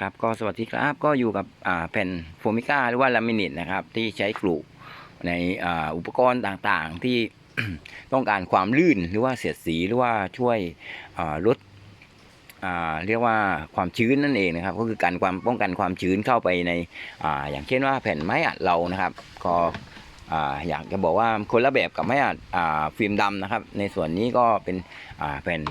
ครับก็สวัสดีครับก็อยู่กับแผ่นโฟมิก้าหรือว่าลามิเนตนะครับ ที่ใช้กลุ่ในอ,อุปกรณ์ต่างๆ ที่ต้องการความลื่นหรือว่าเสียดสีหรือว่าช่วยลดเรียกว่าความชื้นนั่นเองนะครับ ก็คือการความป้องกันความชื้นเข้าไปในออย่างเช่นว่าแผ่นไม้อัดเรานะครับ ก็ออยากจะบอกว่าคนละแบบกับไม้อัดฟิล์มดำนะครับ ในส่วนนี้ก็เป็นแผ่น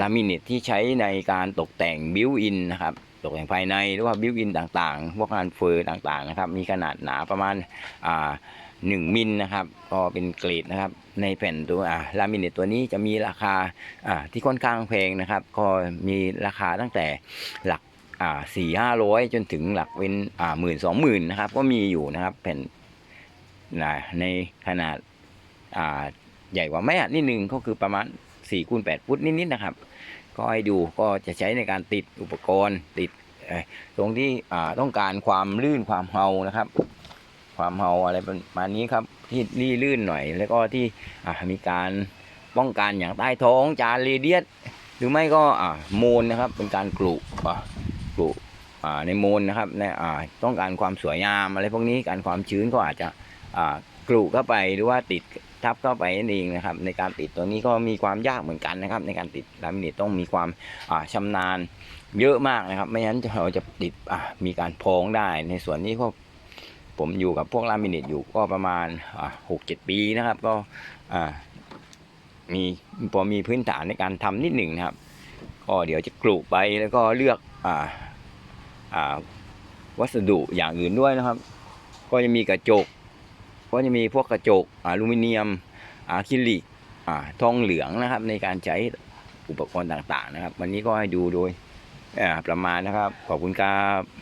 ลามิเนตที่ใช้ในการตกแต่งบิวอินนะครับ ตกแต่งภายในหรือว่าบิวอินต่างๆพวกงานเฟอร์ต่างๆนะครับ มีขนาดหนาประมาณอ่าหนึ่งมิลนะครับก็เป็นเกรดนะครับ ในแผ่นตัวอ่าลามิเนตตัวนี้จะมีราคาอ่าที่ค่อนข้างแพงนะครับ ก็มีราคาตั้งแต่หลักอ่าสี่ห้าร้อยจนถึงหลักเป็นอ่าหมื่นสองหมื่นนะครับ ก็มีอยู่นะครับแผ่นนะในขนาดอ่าใหญ่กว่าแม่นิดนึงก็คือประมาณ4คูณ8ฟุตนิดๆนะครับ ก็ให้ดูก็จะใช้ในการติดอุปกรณ์ติดตรงที่ต้องการความลื่นความเฮานะครับ ความเฮาอะไรประมาณนี้ครับที่รี่ลื่นหน่อย แล้วก็ที่มีการป้องกันอย่างใต้ท้องจานเรเดียสหรือไม่ก็อ่าโมนนะครับ เป็นการกลุอ่ากลุ่ในโมนนะครับในต้องการความสวยงามอะไรพวกนี้การความชื้นก็อาจจะกลุเข้าไปหรือว่าติด ทับเข้าไปนั่นเองนะครับ ในการติดตัวนี้ก็มีความยากเหมือนกันนะครับ ในการติดลามิเนตต้องมีความอ่านาญเยอะมากนะครับ ไม่งั้นเราจะติดมีการพองได้ ในส่วนนี้ก็ผมอยู่กับพวกลามิเนตอยู่ก็ประมาณหกเจ็ดปีนะครับ ก็มีพอมีพื้นฐานในการทำนิดหนึ่งนะครับ ก็เดี๋ยวจะกลุไปแล้วก็เลือกออวัสดุอย่างอื่นด้วยนะครับ ก็จะมีกระจก ก็จะมีพวกกระจกอลูมิเนียมอะคริลิกอ่าทองเหลืองนะครับ ในการใช้อุปกรณ์ต่างๆนะครับ วันนี้ก็ให้ดูโดยอ่าประมาณนะครับ ขอบคุณครับ